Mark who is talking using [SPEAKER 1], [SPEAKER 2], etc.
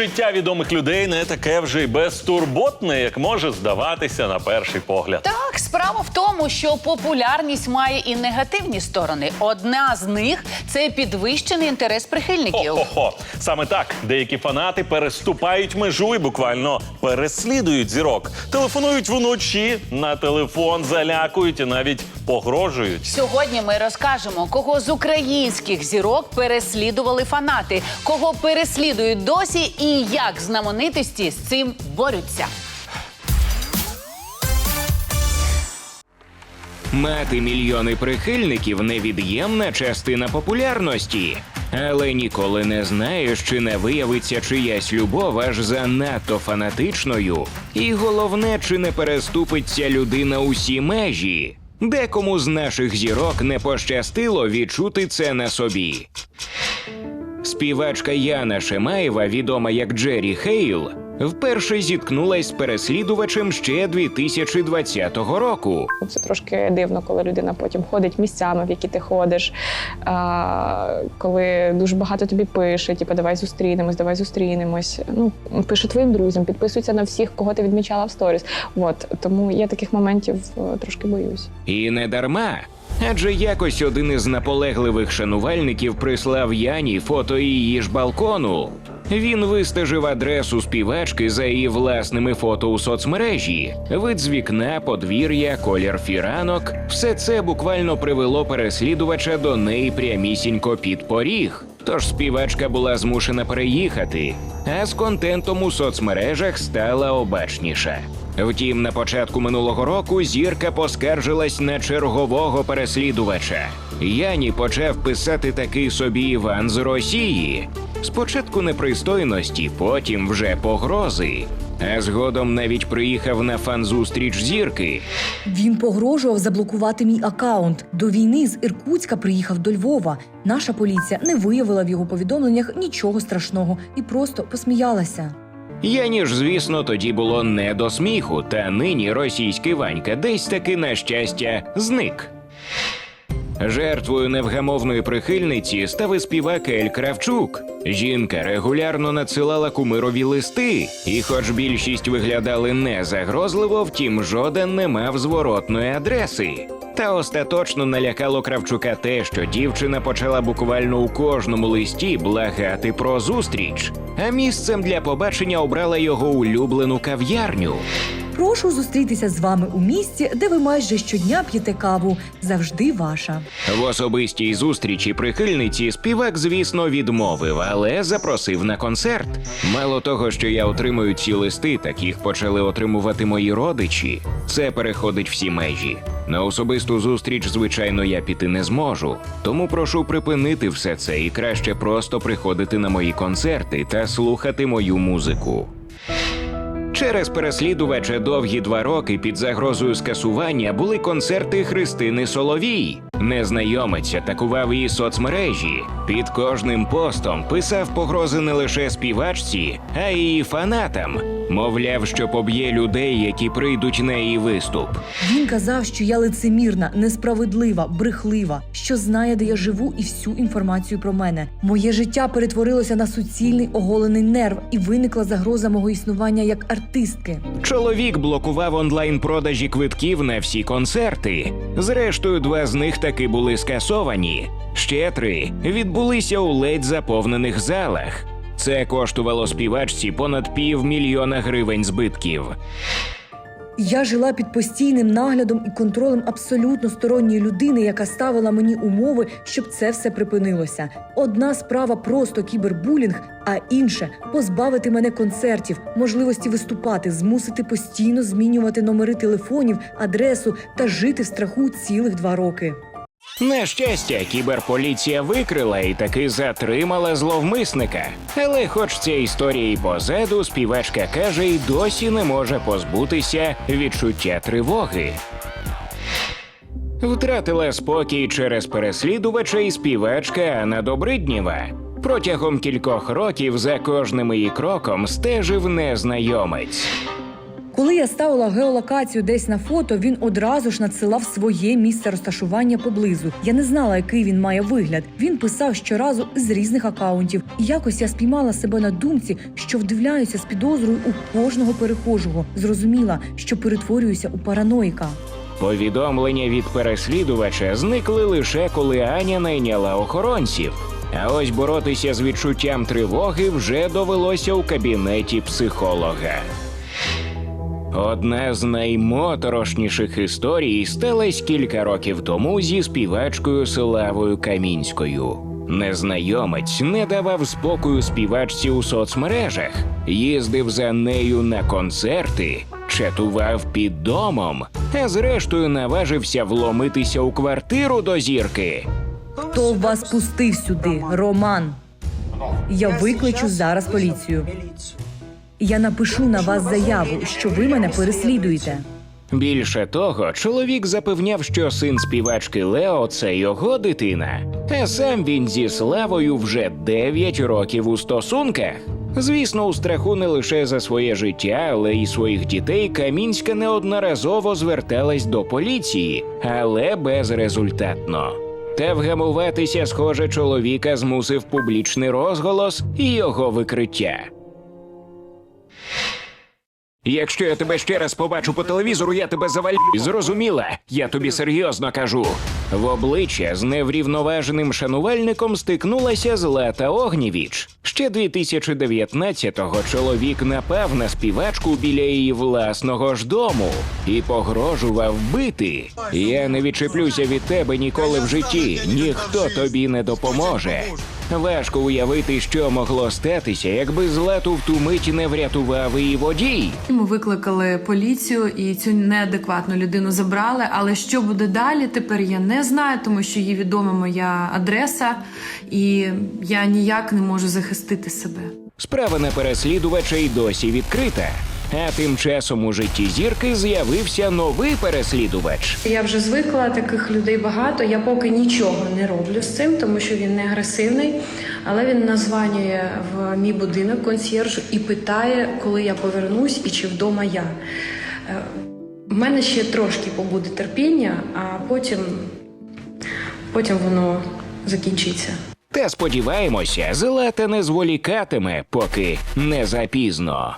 [SPEAKER 1] Життя відомих людей не таке вже й безтурботне, як може здаватися на перший погляд.
[SPEAKER 2] Так, справа в тому, що популярність має і негативні сторони. Одна з них це підвищений інтерес прихильників.
[SPEAKER 1] Хо-хо-хо. Саме так деякі фанати переступають межу і буквально переслідують зірок. Телефонують вночі на телефон, залякують і навіть погрожують.
[SPEAKER 2] Сьогодні ми розкажемо, кого з українських зірок переслідували фанати, кого переслідують досі, і як знаменитості з цим борються.
[SPEAKER 3] Мати мільйони прихильників невід'ємна частина популярності. Але ніколи не знаєш, чи не виявиться чиясь любов аж занадто фанатичною. І головне, чи не переступиться людина усі межі. Декому з наших зірок не пощастило відчути це на собі. Співачка Яна Шемаєва, відома як Джері Хейл, вперше зіткнулась з переслідувачем ще 2020 року.
[SPEAKER 4] Це трошки дивно, коли людина потім ходить місцями, в які ти ходиш. А, коли дуже багато тобі пише, типу, давай зустрінемось, давай зустрінемось. Ну, пише твоїм друзям, підписується на всіх, кого ти відмічала в сторіс. От тому я таких моментів е, трошки боюсь.
[SPEAKER 3] І не дарма. Адже якось один із наполегливих шанувальників прислав Яні фото її ж балкону. Він вистежив адресу співачки за її власними фото у соцмережі. Вид з вікна, подвір'я, колір фіранок все це буквально привело переслідувача до неї прямісінько під поріг. Тож співачка була змушена переїхати, а з контентом у соцмережах стала обачніша. Втім, на початку минулого року зірка поскаржилась на чергового переслідувача. Яні почав писати такий собі Іван з Росії. Спочатку непристойності, потім вже погрози. А згодом навіть приїхав на фан-зустріч зірки.
[SPEAKER 5] Він погрожував заблокувати мій акаунт. До війни з Іркутська приїхав до Львова. Наша поліція не виявила в його повідомленнях нічого страшного і просто посміялася.
[SPEAKER 3] Яні ж, звісно, тоді було не до сміху, та нині російський Ванька десь таки на щастя зник. Жертвою невгамовної прихильниці став і співак Ель Кравчук. Жінка регулярно надсилала кумирові листи, і, хоч більшість виглядали не загрозливо, втім, жоден не мав зворотної адреси. Та остаточно налякало Кравчука те, що дівчина почала буквально у кожному листі благати про зустріч, а місцем для побачення обрала його улюблену кав'ярню.
[SPEAKER 5] Прошу зустрітися з вами у місці, де ви майже щодня п'єте каву. Завжди ваша.
[SPEAKER 3] В особистій зустрічі прихильниці співак, звісно, відмовив, але запросив на концерт. Мало того, що я отримую ці листи, так їх почали отримувати мої родичі. Це переходить всі межі. На особисту зустріч, звичайно, я піти не зможу. Тому прошу припинити все це і краще просто приходити на мої концерти та слухати мою музику. Через переслідувача довгі два роки під загрозою скасування були концерти Христини Соловій. Незнайомець атакував її соцмережі. Під кожним постом писав погрози не лише співачці, а й її фанатам. Мовляв, що поб'є людей, які прийдуть на її виступ.
[SPEAKER 5] Він казав, що я лицемірна, несправедлива, брехлива, що знає, де я живу, і всю інформацію про мене. Моє життя перетворилося на суцільний оголений нерв, і виникла загроза мого існування як артистки.
[SPEAKER 3] Чоловік блокував онлайн-продажі квитків на всі концерти. Зрештою, два з них таки були скасовані. Ще три відбулися у ледь заповнених залах. Це коштувало співачці понад півмільйона гривень збитків.
[SPEAKER 5] Я жила під постійним наглядом і контролем абсолютно сторонньої людини, яка ставила мені умови, щоб це все припинилося. Одна справа просто кібербулінг, а інше позбавити мене концертів, можливості виступати, змусити постійно змінювати номери телефонів, адресу та жити в страху цілих два роки.
[SPEAKER 3] На щастя, кіберполіція викрила і таки затримала зловмисника. Але, хоч ця історія і позаду, співачка каже, і досі не може позбутися відчуття тривоги. Втратила спокій через переслідувача і співачка Анна Добриднєва. Протягом кількох років за кожним її кроком стежив незнайомець.
[SPEAKER 5] Коли я ставила геолокацію десь на фото, він одразу ж надсилав своє місце розташування поблизу. Я не знала, який він має вигляд. Він писав щоразу з різних акаунтів. І якось я спіймала себе на думці, що вдивляюся з підозрою у кожного перехожого. Зрозуміла, що перетворююся у параноїка.
[SPEAKER 3] Повідомлення від переслідувача зникли лише коли Аня найняла охоронців. А ось боротися з відчуттям тривоги вже довелося у кабінеті психолога. Одна з наймоторошніших історій сталася кілька років тому зі співачкою Славою Камінською. Незнайомець не давав спокою співачці у соцмережах, їздив за нею на концерти, чатував під домом, а зрештою наважився вломитися у квартиру до зірки.
[SPEAKER 5] Хто вас пустив сюди, Роман? Я викличу зараз поліцію. Я напишу на вас заяву, що ви мене переслідуєте.
[SPEAKER 3] Більше того, чоловік запевняв, що син співачки Лео це його дитина, а сам він зі славою вже 9 років у стосунках. Звісно, у страху не лише за своє життя, але й своїх дітей Камінська неодноразово зверталась до поліції, але безрезультатно. Та вгамуватися, схоже, чоловіка змусив публічний розголос і його викриття. Якщо я тебе ще раз побачу по телевізору, я тебе завалю. Зрозуміла? Я тобі серйозно кажу. В обличчя з неврівноваженим шанувальником стикнулася Злата Огнєвіч. Ще 2019-го чоловік напав на співачку біля її власного ж дому і погрожував бити. Я не відчеплюся від тебе ніколи в житті. Ніхто тобі не допоможе. Важко уявити, що могло статися, якби злату в ту мить не врятував її водій.
[SPEAKER 6] Ми викликали поліцію і цю неадекватну людину забрали. Але що буде далі, тепер я не знаю, тому що їй відома моя адреса, і я ніяк не можу захистити себе.
[SPEAKER 3] Справа на переслідувача й досі відкрита. А тим часом у житті зірки з'явився новий переслідувач.
[SPEAKER 6] Я вже звикла, таких людей багато. Я поки нічого не роблю з цим, тому що він не агресивний. Але він названює в мій будинок консьєржу і питає, коли я повернусь і чи вдома я. Е, В мене ще трошки побуде терпіння, а потім, потім воно закінчиться.
[SPEAKER 3] Та сподіваємося, злата не зволікатиме, поки не запізно.